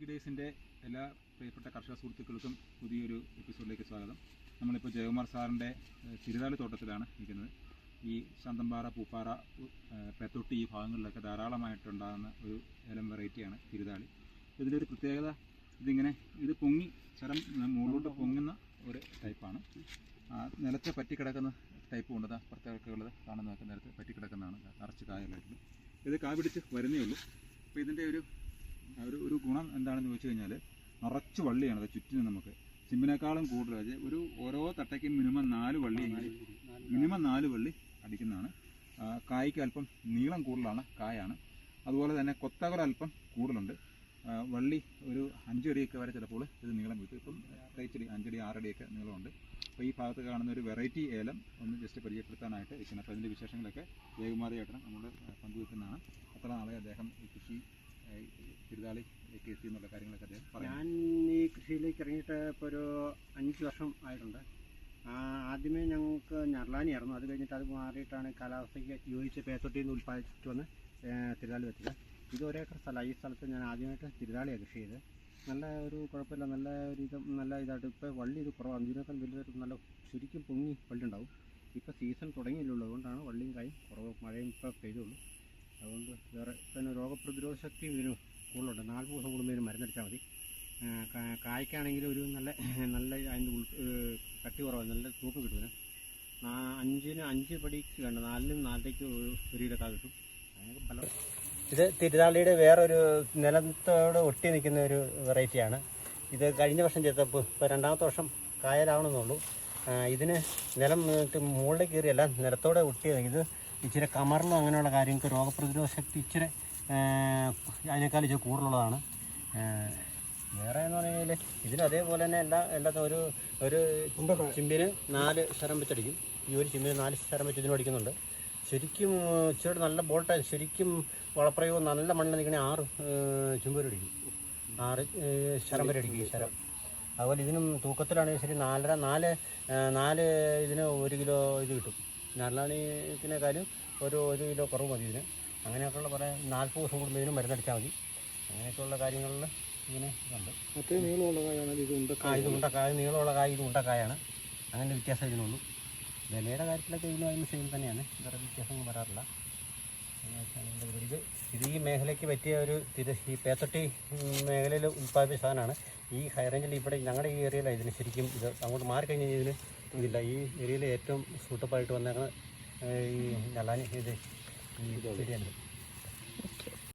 ഡേയ്സിന്റെ എല്ലാ പ്രിയപ്പെട്ട കർഷക സുഹൃത്തുക്കൾക്കും പുതിയൊരു എപ്പിസോഡിലേക്ക് സ്വാഗതം. നമ്മളിപ്പോൾ ജയകുമാർ സാറിന്റെ ഏഹ്, തോട്ടത്തിലാണ് നിൽക്കുന്നത്. ഈ ശാന്തമ്പാറ പൂപ്പാറ പെത്തൊട്ടി ഈ ഭാഗങ്ങളിലൊക്കെ ധാരാളമായിട്ടുണ്ടാകുന്ന ഒരു ഏലം വെറൈറ്റിയാണ് തിരുതാളി ഇതിന്റെ ഒരു പ്രത്യേകത ഇതിങ്ങനെ ഇത് പൊങ്ങി ചരം മുകളിലോട്ട് പൊങ്ങുന്ന ഒരു ടൈപ്പാണ്. നിലത്ത് പറ്റിക്കിടക്കുന്ന ടൈപ്പ് ഉണ്ട് പ്രത്യേകതകൾ കാണുന്നതൊക്കെ നിലത്ത് പറ്റിക്കിടക്കുന്നതാണ്. നിറച്ച് കായലായിട്ട്. ഇത് കാ പിടിച്ച് വരുന്നേ ഉള്ളൂ. അപ്പോൾ ഇതിന്റെ ഒരു ഒരു ഒരു ഗുണം എന്താണെന്ന് ചോദിച്ചു കഴിഞ്ഞാൽ നിറച്ച് വള്ളിയാണ് അത് ചുറ്റിനും നമുക്ക്. ചിമ്പിനേക്കാളും കൂടുതൽ ഒരു ഓരോ തട്ടയ്ക്കും മിനിമം നാല് വള്ളി മിനിമം നാല് വള്ളി അടിക്കുന്നതാണ്. കായ്ക്ക് അല്പം നീളം കൂടുതലാണ് കായാണ്. അതുപോലെ തന്നെ കൊത്തകൾ അല്പം കൂടുതലുണ്ട്. വള്ളി ഒരു അഞ്ചടിയൊക്കെ വരെ ചിലപ്പോൾ ഇത് നീളം കിട്ടും. ഇപ്പം കൈച്ചടി അഞ്ചടി ആറടിയൊക്കെ നീളമുണ്ട്. അപ്പോൾ ഈ ഭാഗത്ത് കാണുന്ന ഒരു വെറൈറ്റി ഏലം ഒന്ന് ജസ്റ്റ് പരിചയപ്പെടുത്താനായിട്ട് ഇരിക്കുന്നത് അപ്പോൾ അതിന്റെ വിശേഷങ്ങളൊക്കെ ജയകുമാരി ഏട്ടനും നമ്മൾ പങ്കുവെക്കുന്നതാണ്. അത്ര നാളെ അദ്ദേഹം ഈ കൃഷി തിരുതാളിലേക്ക് എത്തി എന്നുള്ള കാര്യങ്ങളൊക്കെ ഞാൻ ഈ കൃഷിയിലേക്ക് ഇറങ്ങിയിട്ട് ഇപ്പോൾ ഒരു അഞ്ച് വർഷം ആയിട്ടുണ്ട്. ആദ്യമേ ഞങ്ങൾക്ക് ഞർലാനിയായിരുന്നു അത് കഴിഞ്ഞിട്ട് അത് മാറിയിട്ടാണ് കാലാവസ്ഥയ്ക്ക് യോജിച്ച് പേത്തൊട്ടിയിൽ നിന്ന് ഉൽപ്പാദിച്ചിട്ട് വന്ന് തിരുതാളി വെച്ചത് ഇത് ഒരേക്കർ സ്ഥലം. ഈ സ്ഥലത്ത് ഞാൻ ആദ്യമായിട്ട് തിരുതാളിയാണ് കൃഷി ചെയ്തത്. നല്ല ഒരു കുഴപ്പമില്ല. നല്ല ഒരു ഇത് നല്ല ഇതായിട്ട് ഇപ്പോൾ വള്ളി ഇത് കുറവാണ് ഇതിനേക്കാൾ വലിയൊരു നല്ല ശരിക്കും പൊങ്ങി വള്ളി ഉണ്ടാവും ഇപ്പോൾ സീസൺ തുടങ്ങിയില്ലുള്ളൂ അതുകൊണ്ടാണ് വള്ളിയും കായും കുറവ് മഴയും ഇപ്പോൾ പെയ്തുള്ളൂ. അതുകൊണ്ട് വേറെ പിന്നെ രോഗപ്രതിരോധ ശക്തി ഇതിന് കൂടുതലുണ്ട്. നാല് ദിവസം കൂടുന്നതിന് മരുന്നടിച്ചാൽ മതി. കായ്ക്കാണെങ്കിൽ ഒരു നല്ല നല്ല അതിന്റെ ഉൾ കട്ടി കുറവ് നല്ല തൂക്കം കിട്ടും. ഇതിന് അഞ്ചിന് അഞ്ച് പടിക്ക് വേണ്ട നാലിനും നാലിലേക്ക് ഒരു കിലോ കിട്ടും. ഇത് തിരുതാളിയുടെ വേറൊരു നിലത്തോട് ഒട്ടി നിൽക്കുന്ന ഒരു വെറൈറ്റിയാണ്. ഇത് കഴിഞ്ഞ വർഷം ചെയ്തപ്പോൾ ഇപ്പോൾ രണ്ടാമത്തെ വർഷം കായലാവണമെന്നുള്ളൂ. ഇതിന് നിലം മുകളിലേക്ക് കയറിയല്ല നിലത്തോടെ ഒട്ടി. ഇത് ഇച്ചിരി കമറിലും അങ്ങനെയുള്ള കാര്യങ്ങൾക്ക് രോഗപ്രതിരോധ ശക്തി ഇച്ചിരി അതിനേക്കാൾ ഇച്ചിരി കൂടുതലുള്ളതാണ്. വേറെ എന്ന് പറഞ്ഞു കഴിഞ്ഞാൽ ഇതിന് അതേപോലെ തന്നെ എല്ലാ എല്ലാത്തും ഒരു ഒരു ചിമ്പിന് നാല് ശരം വെച്ചടിക്കും. ഈ ഒരു ചിമ്പിന് നാല് ശരം വെച്ച് ഇതിന് അടിക്കുന്നുണ്ട്. ശരിക്കും ഇച്ചിരി നല്ല ബോൾട്ട്. ശരിക്കും വളപ്രയോഗം നല്ല മണ്ണിൽ നിൽക്കണേ ആറ് ചുമ്പ് അടിക്കും. ആറ് ശരം വരെ അടിക്കും ശരം. അതുപോലെ ഇതിനും തൂക്കത്തിലാണെങ്കിൽ ശരി നാലര നാല് നാല് ഇതിന് ഒരു കിലോ ഇത് കിട്ടും. നാലാണിക്കിനേക്കാളും ഒരു ഒരു കിലോ കുറവ് മതി ഇതിന്. അങ്ങനെയൊക്കെയുള്ള കുറേ നാൽപ്പത് ദിവസം കൂടുമ്പോൾ ഇതിന് മരുന്നടിച്ചാൽ മതി. അങ്ങനെയൊക്കെയുള്ള കാര്യങ്ങളിൽ ഇങ്ങനെ ഉണ്ട് അത്രയും നീളമുള്ള കായാണ് ഇത് ഉണ്ട് ആ ഇത് ഉണ്ടക്കായ. നീളമുള്ള കായ ഇത് ഉണ്ടക്കായാണ്. അങ്ങനെ വ്യത്യാസം ഇതിനുള്ളൂ. വിലയുടെ കാര്യത്തിലൊക്കെ ഇതിനും അതിന് സെയിം തന്നെയാണ്. വേറെ വ്യത്യാസമൊന്നും വരാറില്ല എന്ന് വെച്ചാൽ ഇതിന്റെ ഒരു ഇത് ഇത് ഈ മേഖലയ്ക്ക് പറ്റിയ ഒരു തിര ഈ പേത്തൊട്ടി മേഖലയിൽ ഉൽപ്പാദിപ്പിച്ച സാധനമാണ്. ഈ ഹൈ റേഞ്ചിൽ ഇവിടെ ഞങ്ങളുടെ ഈ ഏരിയയിലാണ് ഇതിന് ശരിക്കും ഇത് അങ്ങോട്ട് മാറിക്കഴിഞ്ഞാൽ ഇതിന് ഇതില്ല. ഈ ഏരിയയിൽ ഏറ്റവും സൂട്ടപ്പായിട്ട് വന്നേക്കുന്ന ഈ നല്ലാനി ഇത്. ഈ ചെടിയാണ്